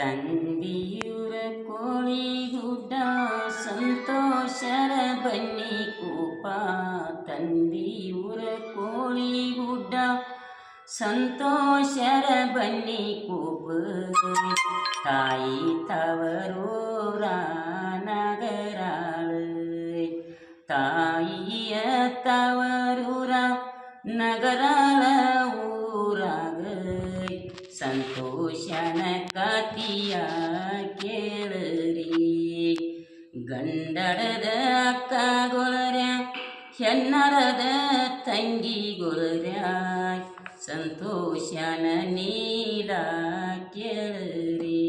ತಂಬಿಯುರ ಕೋಳಿ ಗುಡ್ಡ ಸಂತೋಷರ ಬನ್ನಿ ಕೂಪ ತಂಬಿಯುರ ಕೋಳಿ ಗುಡ್ಡ ಸಂತೋಷರ ಬನ್ನಿ ಕೂಪ ತಾಯಿ ತವರೂರ ನಗರಾಳು ತಾಯಿಯ ತವರೂರ ನಗರಾಳ ಸಂತೋಷನ ಕತಿಯ ಕೇಳರಿ ಗಂಡಡದ ಅಕ್ಕಗೊಳರ ಹೆನ್ನಡದ ಗೊಳರ ಸಂತೋಷನ ನೀಲ ಕೇಳರಿ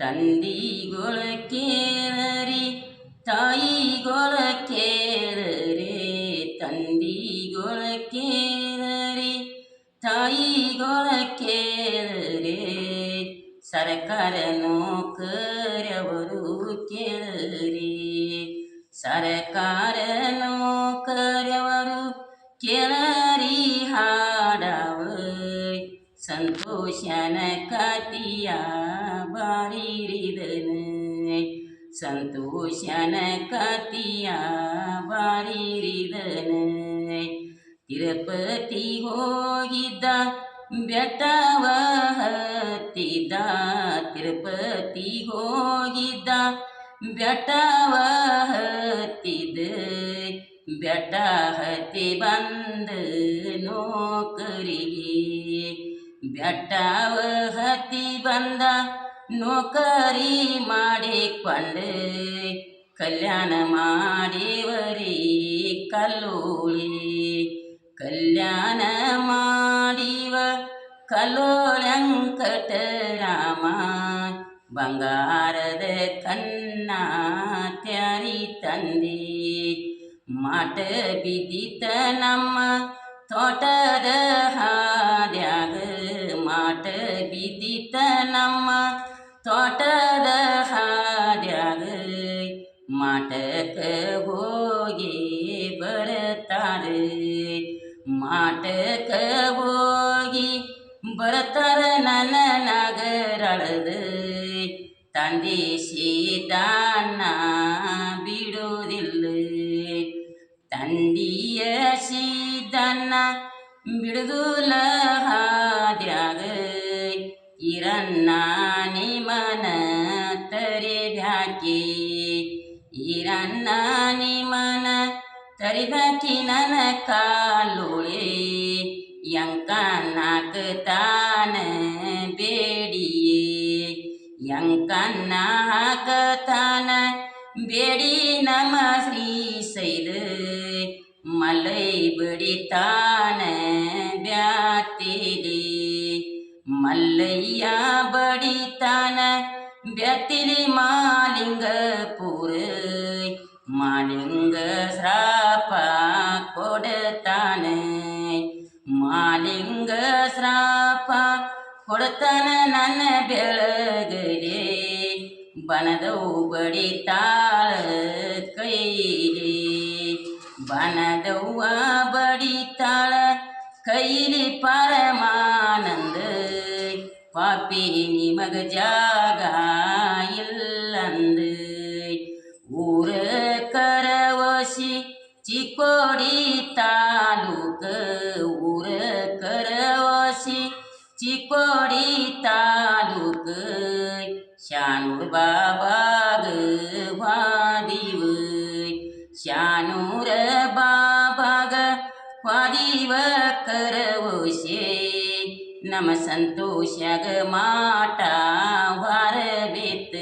ತಂದಿಗೊಳ ಕೇಳರಿ ತಾಯಿ ಸರ್ಕಾರ ನೌಕರವರು ಕೇಳರಿ ಸರ್ಕಾರ ನೌಕರವರು ಕೇಳರಿ ಹಾಡವ ಸಂತೋಷನ ಕತಿಯ ಬಾರಿರಿದನು ಸಂತೋಷನ ಕತಿಯ ಬಾರಿರಿದನು ತಿರುಪತಿ ಹೋಗಿದ್ದ ಬೆಟ್ಟವ ತಿರುಪತಿ ಹೋಗಿದ್ದ ಬೆಟ್ಟ ಹತ್ತಿದ ಬೆಟ್ಟ ಹತ್ತಿ ಬಂದ ನೌಕರಿಗೆ ಬೆಟ್ಟವ ಬಂದ ನೌಕರಿ ಮಾಡಿಕೊಂಡು ಕಲ್ಯಾಣ ಮಾಡಿವರಿ ಕಲ್ಲೂಳಿ ಕಲ್ಯಾಣ ಮಾಡಿ ಕಲೋಳಂಕಟ ರಾಮ ಬಂಗಾರದ ಕನ್ನ ತ್ಯಾರಿ ತಂದಿ ಮಾಟ ಬಿದ್ದಿತ ನಮ್ಮ ತೋಟದ ಹಾದ್ಯಾಗ ಮಾಟ ಬಿದ್ದಿತ ನಮ್ಮ ತೋಟದ ಹಾದ್ಯಾಗ ಮಾಟಕ್ಕೆ ಹೋಗಿ ಬರುತ್ತಾರೆ ಮಾಟಕ್ಕೆ ಹೋಗಿ ಬರತರ ನನ್ನ ನಗರಳದು ತಂದೀಶಿ ದಾನ ಬಿಡುವುದಿಲ್ಲ ತಂದಿಯ ಶೀದನ್ನ ಬಿಡುವುದಿಲ್ಲ ಹಾದ್ಯಾಗ ಇರನ್ನ ನಿಮನ ತರಿದ್ಯಾಕಿ ಇರನ್ನ ನಿಮನ ತರಿದ್ಯಾಕಿ ನನ್ನ ಕಾಲೋಳೆ ಹಾಕತಾನ ಬೇಡಿಯೇ ಯಂಕನ್ನ ಹಾಕತಾನ ಬೇಡಿ மலை பிடித்தான வியாத்திலே மல்லையா படித்தான வியத்திலே மாலிங்க பூரு மாலிங்க சாப்பா கொடுத்த ಮಾಲಿಂಗ ಶ್ರಾಪ ಕೊಡ್ತಾನ ನನ್ನ ಬೆಳಗಲಿ ಬನದವು ಬಡಿತಾಳ ಕೈಲಿ ಬನದವ್ವ ಬಡಿತಾಳ ಕೈಲಿ ಪರಮಾನಂದ ಪಾಪಿ ನಿಮಗ ಜಾಗ तांदूळ गय शानूर बाबा ग वादिव शानूर बाबा ग वादिव करवशे नम संतोष ग माटा वारवेत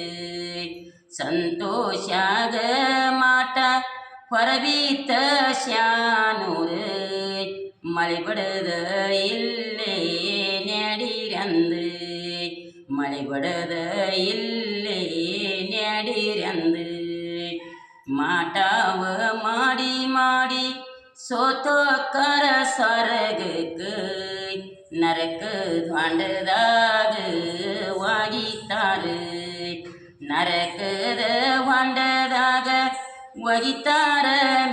संतोष ग माटा வரவீத்த ஷானூர் மலைபடுத இல்லை நெடிரந்து மழைபடுத இல்லையே நடிறந்து மாட்டாவ மாடி மாடி சோத்தோக்கர சரகுக்கு நரக்கு வண்டதாக வாகித்தாரு நரக்குத வண்டதாக வகித்தார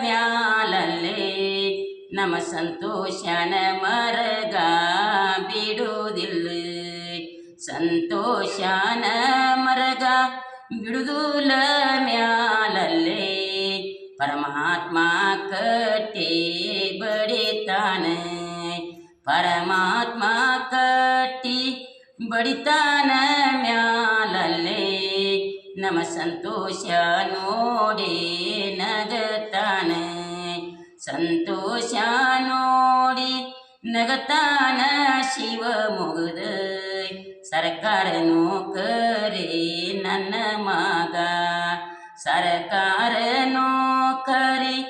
மேலே ನಮ್ಮ ಸಂತೋಷನ ಮರಗ ಬಿಡುವುದೇ ಸಂತೋಷನ ಮರಗ ಬಿಡುದುಲ ಮ್ಯಾಲಲ್ಲೇ ಪರಮಾತ್ಮ ಕಟ್ಟೆ ಬಡಿತಾನೆ ಪರಮಾತ್ಮ ಕಟ್ಟಿ ಬಡಿತಾನ ಮ್ಯಾಲಲ್ಲೇ ನಮ್ಮ ಸಂತೋಷ ನೋಡಿ ನಗತಾನೆ ಸಂತೋಷ ನೋಡಿ ನಗತಾನ ಶಿವ ಮುಗುದ સરકારનું કરી નન માગા સરકારનું કરી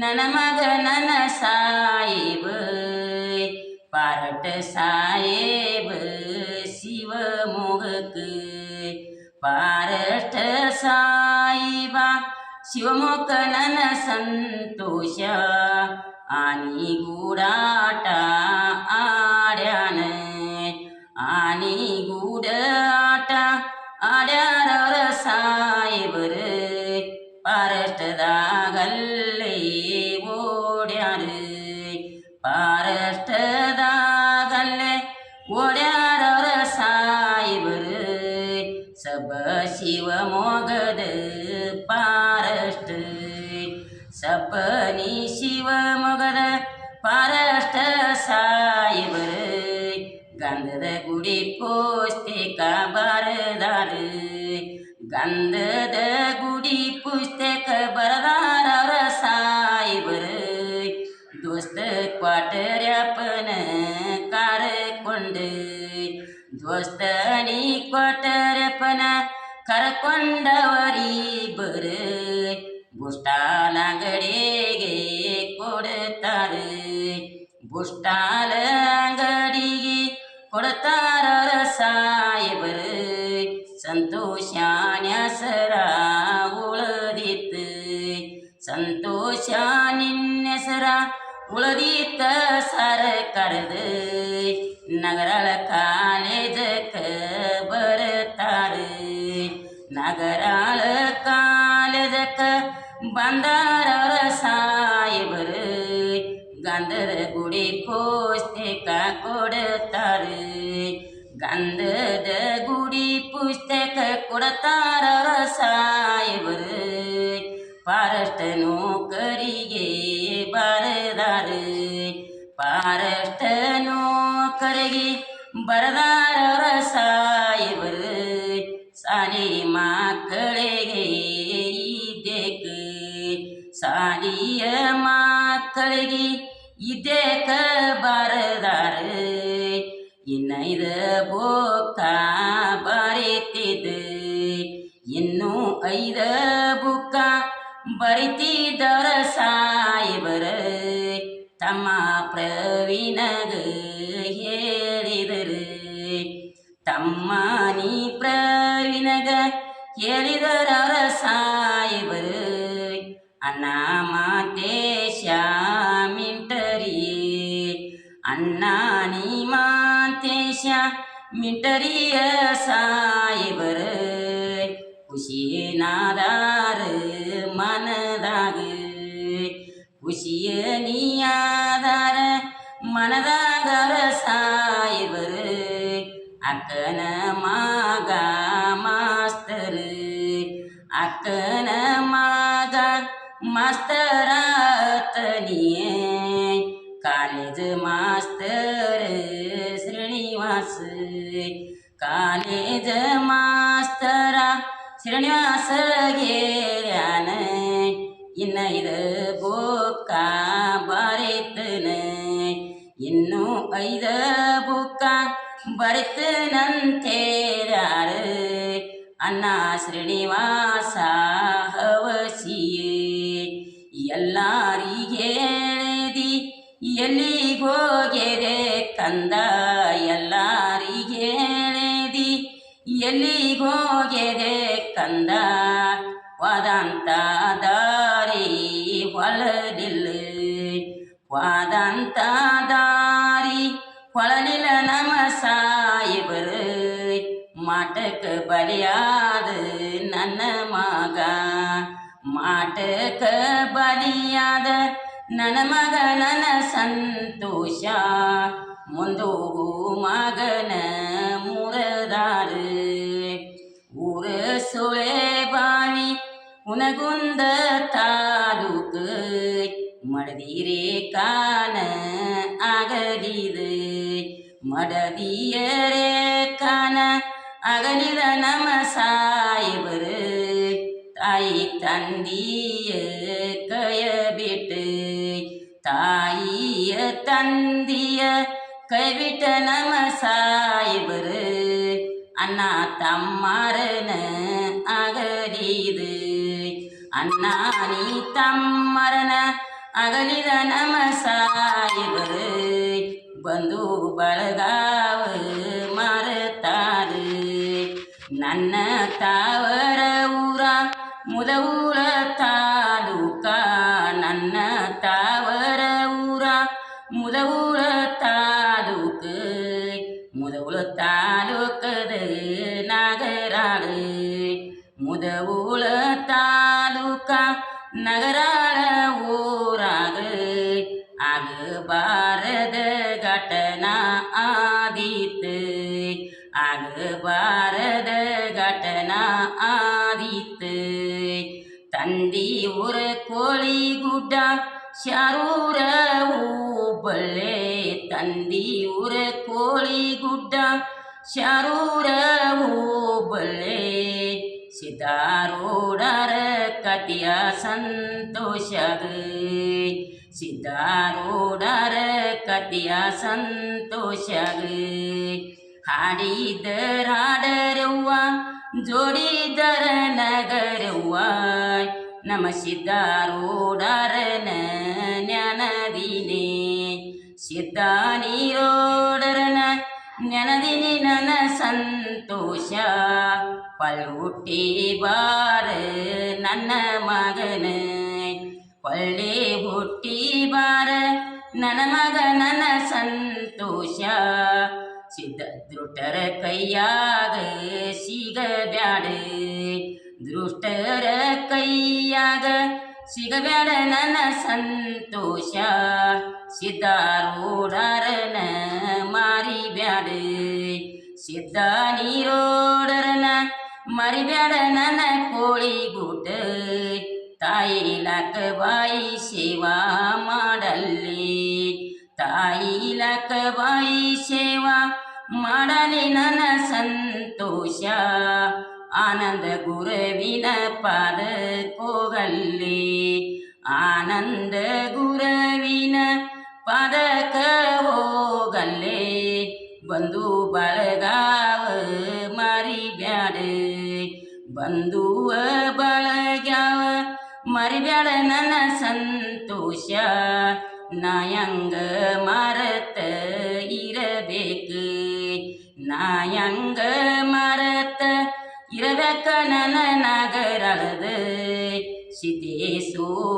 નન મગ નન સાહેબ પારટ સાહેબ શિવ મોહક પારટ સાહેબા ಶಿವಮೊಗ್ಗ ನನ್ನ ಸಂತೋಷ ಆನಿ ಗೂಡಾಟ ಆಡ್ಯಾನ நானே கூட ஆட்டா ஆடாதவர சாயபரு பாரட்டதாகல்லே ஓடாரு பாரட்டதாகல்லே ஓடாதவர சாயபரு சப சிவ மோகது பாரஷ்டு சப நீ சிவ மோகத பாரஷ்ட சாயபரு गांध गुडी पोस्ते का बारदार गांध द गुडी पोस्ते खबरदारावर साई बर दोस्त कोठर्यापण कारकोंड दोस्त आणि कोटरपणा कारकोंड वारी बर गोष्टाला घडये गे कोड तारे घोषाल உளதீத்த சர கடது நகரால காலேஜுக்கு பருத்தாரு நகரால காலேஜுக்கு ಬಂದಾರವರ ಸಾಯಿಬರು ಗಂಧದ ಗುಡಿ ಪುಸ್ತಕ ಕೊಡುತ್ತಾರೆ ಗಂಧದ ಗುಡಿ ಪುಸ್ತಕ ಕೊಡುತ್ತಾರವರ ಸಾಯಿಬರು ಫಾರೆಸ್ಟ್ ನೌಕರಿಗೆ ಪಾರಷ್ಟನೋ ಕರಗಿ ಬರದಾರರ ಸಾಯವರು ಸಾಲಿ ಮಕ್ಕಳಿಗೆ ಇದ್ದೇಕ ಸಾಲಿಯ ಮಕ್ಕಳಿಗೆ ಇದ್ದೇಕ ಬರದಾರ ಇನ್ನೈದ ಬೋಕ ಬರೀತಿದ್ದ ಇನ್ನೂ ಐದ ಬುಕ್ಕ ಬರಿತಿದ್ದರ ಸಾಯಿಬರ ತಮ್ಮ ಪ್ರವಿನಗ ಹೇಳಿದರು ತಮ್ಮ ನೀ ಪ್ರವಿನಗ ಹೇಳಿದರ ಸಾಯಿಬರು ಅಣ್ಣ ಮಾತೆ ಶ್ಯಾಮಿಂಟರಿ ಅಣ್ಣ ನೀ ಮಾತೆ ಶ್ಯಾಮಿಂಟರಿಯ ಸಾಯಿಬರು ಖುಷಿ ನಾದಾರು ಮನದಾಗ न्यादार मना घर साहेब रे अकन माग मास्तर अकन मागा मास्तरा तनिय काज मास्तर श्रीनिवास कॉलेज मास्तरा श्रीनिवास गे ಇನ್ನೈದು ಬುಕ್ಕ ಬರೆತನೆ ಇನ್ನೂ ಐದು ಬುಕ್ಕ ಬರೆತನಂತೇರಾರು ಅಣ್ಣ ಶ್ರೀನಿವಾಸ ಹವಸಿಯೇ ಎಲ್ಲಾರಿಗೆ ಹೇಳದಿ ಎಲ್ಲಿಗೋಗೆರೆ ಕಂದ ಎಲ್ಲಾರಿಗೆ ಹೇಳದಿ ಎಲ್ಲಿಗೋಗೆರೆ ಕಂದ ವದಂತಾದ வாதந்தாதாரி கொழலில நம சாயிபரு மாட்டுக்கு பலியாது நன்னமாக மாட்டுக்கு பலியாத ನನ್ನ நன சந்தோஷா முந்தோ மகன முரதாரு ಮುರದಾರು சுழே பாணி உனகுந்த தாலுக்கு மடதீரே காண அகடிது மடதியரே காண அகனித நம சாயபரு தாய் தந்திய கயவிட்டு தாயிய தந்திய கைவிட்ட நம சாயபரு அண்ணா தம்மாறன அகடிது அண்ணா நீ தம்மரண ಅಗಲಿದ ನಮ ಸಾಯಿಬರು ಬಂದು ಬಳಗಾವ ಮಾರುತ್ತಾರ ನನ್ನ ತಾವರ ಊರ ಮುದವೂರ ತಾಲೂಕ ನನ್ನ ತಾವರ ಊರ ಮುದವೂರ ತಾಲೂಕು ಮುದವುಳ ತಾಲೂಕದ ನಾಗರಾಳು ಮುದವುಳ ತಾಲೂಕ ನಗರಾಳ ಬಾರದ ಘಟನಾ ಆದಿತ್ತು ಆಗ ಬಾರದ ಘಟನಾ ಆದಿತ್ತು ತಂದಿ ಉರ ಕೋಳಿ ಗುಡ್ಡ ಶಾರೂರ ಹೂಬಳ್ಳೆ ತಂದಿ ಉರ ಕೋಳಿ ಗುಡ್ಡ ಶಾರೂರ ಹೂಬಳ್ಳೆ ಸಿದಾರೋಡರ ಕತಿಯ ಸಂತೋಷ ಸಿದ್ಧಾರೂಢರ ಕಥೆಯ ಸಂತೋಷಗ ಹಾಡಿದರಾಡರವ್ವ ಜೋಡಿದರ ನಗರವ್ವ ನಮ್ಮ ಸಿದ್ಧಾರೂಢರನ ಜ್ಞಾನದಿನೇ ಸಿದ್ಧ ನೀರೋಡರನ ಜ್ಞಾನದಿನಿ ನನ್ನ ಸಂತೋಷ ಪಲ್ಗುಟ್ಟಿ ಬಾರ ನನ್ನ ಮಗನ ಒಳ್ಳೆ ಹುಟ್ಟಿ ಬಾರ ನನ್ನ ಮಗ ಸಂತೋಷ ಸಂತೋಷ ಸಿದ್ಧದೃಷ್ಟರ ಕೈಯಾಗ ಸಿಗಬ್ಯಾಡ ದೃಷ್ಟರ ಕೈಯಾಗ ಸಿಗಬ್ಯಾಡ ನನ ಸಂತೋಷ ಸಿದ್ಧಾರೂಢರನ ಮಾರಿಬ್ಯಾಡ ಸಿದ್ಧ ನೀರೋಡರನ ಮರಿಬ್ಯಾಡ ನನ್ನ ಕೋಳಿ ಗುಡ್ಡ ತಾಯಿಲಕವಾಯಿ ಸೇವಾ ಮಾಡಲಿ ತಾಯಿಲಕವಾಯಿ ಸೇವಾ ಮಾಡಲಿ ನನ್ನ ಸಂತೋಷ ಆನಂದ ಗುರುವಿನ ಪಾದ ಕೋಗಲ್ಲಿ ಆನಂದ ಗುರುವಿನ ಪಾದಕ ಹೋಗಲ್ಲೇ ಬಂದು ಬಳಗಾವ ಮರಿಬ್ಯಾಡ ಬಂದುವ ಬ ನನ್ನ ಸಂತೋಷ ನಾಯಂಗ ಮರತ ಇರಬೇಕು ನಾಯಂಗ ಮರತ ಇರಬೇಕ ನನ್ನ ನಗರಳದ ಸಿದ್ದೇಶೋ